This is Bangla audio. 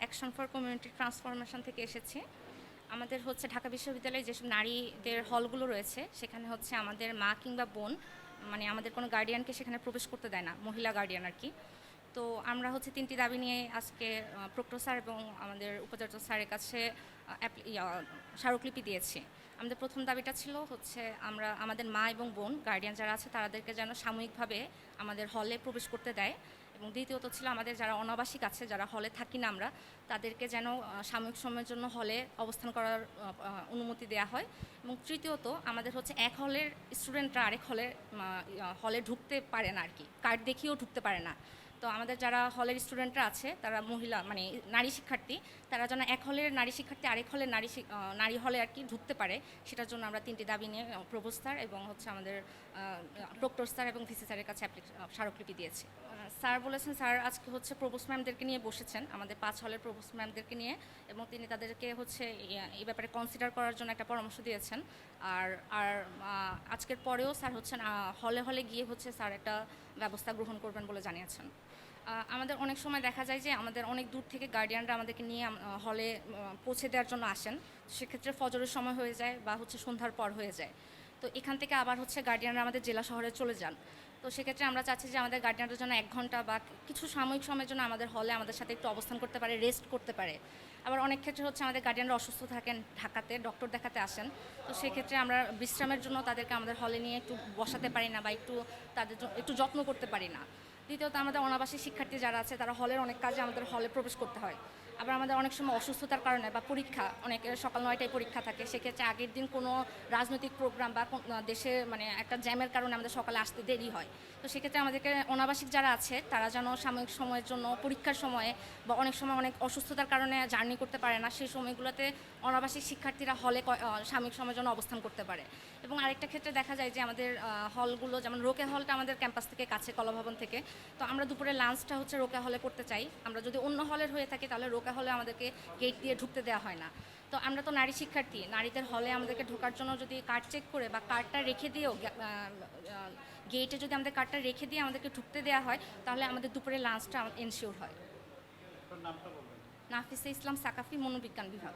অ্যাকশন ফর কমিউনিটি ট্রান্সফরমেশন থেকে এসেছি। আমাদের হচ্ছে ঢাকা বিশ্ববিদ্যালয়ে যেসব নারীদের হলগুলো রয়েছে, সেখানে হচ্ছে আমাদের মা কিংবা বোন মানে আমাদের কোনো গার্ডিয়ানকে সেখানে প্রবেশ করতে দেয় না, মহিলা গার্ডিয়ান আর কি। তো আমরা হচ্ছে তিনটি দাবি নিয়ে আজকে প্রক্টর স্যার এবং আমাদের উপাচার্য স্যারের কাছে স্মারকলিপি দিয়েছি। আমাদের প্রথম দাবিটা ছিল হচ্ছে আমরা, আমাদের মা এবং বোন গার্ডিয়ান যারা আছে তাদেরকে যেন সাময়িকভাবে আমাদের হলে প্রবেশ করতে দেয়। এবং দ্বিতীয়ত ছিল আমাদের যারা অনাবাসিক আছে, যারা হলে থাকি না আমরা, তাদেরকে যেন সাময়িক সময়ের জন্য হলে অবস্থান করার অনুমতি দেওয়া হয়। এবং তৃতীয়ত আমাদের হচ্ছে এক হলের স্টুডেন্টরা আরেক হলে হলে ঢুকতে পারে না আর কি কার্ড দেখিয়েও ঢুকতে পারে না। তো আমাদের যারা হলের স্টুডেন্টরা আছে, তারা মহিলা মানে নারী শিক্ষার্থী, তারা যেন এক হলের নারী শিক্ষার্থী, আরেক হলের নারী নারী হলে আর কি ঢুকতে পারে, সেটার জন্য আমরা তিনটি দাবি নিয়ে প্রভোজ স্যার এবং হচ্ছে আমাদের প্রক্টর স্যার এবং ভিসি স্যারের কাছে স্মারকলিপি দিয়েছি। স্যার বলেছেন, স্যার আজকে হচ্ছে প্রভোস ম্যামদেরকে নিয়ে বসেছেন, আমাদের পাঁচ হলের প্রভোস ম্যামদেরকে নিয়ে এবং তিনি তাদেরকে হচ্ছে এই- ব্যাপারে কনসিডার করার জন্য একটা পরামর্শ দিয়েছেন। আর আর আজকের পরেও স্যার হচ্ছেন হলে হলে গিয়ে হচ্ছে স্যার একটা ব্যবস্থা গ্রহণ করবেন বলে জানিয়েছেন। আমাদের অনেক সময় দেখা যায় যে আমাদের অনেক দূর থেকে গার্ডিয়ানরা আমাদেরকে নিয়ে হলে পৌঁছে দেওয়ার জন্য আসেন। সেক্ষেত্রে ফজরের সময় হয়ে যায় বা হচ্ছে সন্ধ্যার পর হয়ে যায়। তো এখান থেকে আবার হচ্ছে গার্ডিয়ানরা আমাদের জেলা শহরে চলে যান। তো সেক্ষেত্রে আমরা চাচ্ছি যে আমাদের গার্ডিয়ানরা যেন এক ঘণ্টা বা কিছু সাময়িক সময়ের জন্য আমাদের হলে আমাদের সাথে একটু অবস্থান করতে পারে রেস্ট করতে পারে। আবার অনেক ক্ষেত্রে হচ্ছে আমাদের গার্ডিয়ানরা অসুস্থ থাকেন, ঢাকাতে ডক্টর দেখাতে আসেন। তো সেক্ষেত্রে আমরা বিশ্রামের জন্য তাদেরকে আমাদের হলে নিয়ে একটু বসাতে পারি না বা একটু তাদের একটু যত্ন করতে পারি না। দ্বিতীয়ত আমাদের অনাবাসী শিক্ষার্থী যারা আছে, তারা হলের অনেক কাজে আমাদের হলে প্রবেশ করতে হয়। আবার আমাদের অনেক সময় অসুস্থতার কারণে বা পরীক্ষা অনেকের সকাল নয়টায় পরীক্ষা থাকে, সেক্ষেত্রে আগের দিন কোনো রাজনৈতিক প্রোগ্রাম বা দেশে মানে একটা জ্যামের কারণে আমাদের সকালে আসতে দেরি হয়। তো সেক্ষেত্রে আমাদেরকে অনাবাসিক যারা আছে, তারা যেন সাময়িক সময়ের জন্য পরীক্ষার সময়ে বা অনেক সময় অনেক অসুস্থতার কারণে জার্নি করতে পারে না, সেই সময়গুলোতে অনাবাসিক শিক্ষার্থীরা হলে সাময়িক সময়ের জন্য অবস্থান করতে পারে। এবং আরেকটা ক্ষেত্রে দেখা যায় যে আমাদের হলগুলো, যেমন রোকে হলটা আমাদের ক্যাম্পাস থেকে কাছে, কলাভবন থেকে, তো আমরা দুপুরে লাঞ্চটা হচ্ছে রোকে হলে করতে চাই। আমরা যদি অন্য হলের হয়ে থাকি, তাহলে রোকে হলে আমাদেরকে গেট দিয়ে ঢুকতে দেওয়া হয় না। তো আমরা তো নারী শিক্ষার্থী নারীদের হলে আমাদেরকে ঢোকার জন্য যদি কার্ড চেক করে বা কার্ডটা রেখে দিয়েও গেটে যদি আমাদের কার্ডটা রেখে দিয়ে আমাদেরকে ঢুকতে দেওয়া হয় তাহলে আমাদের দুপুরে লাঞ্চটা এনশিওর হয়। নাফিসা ইসলাম সাকাফি মনোবিজ্ঞান বিভাগ।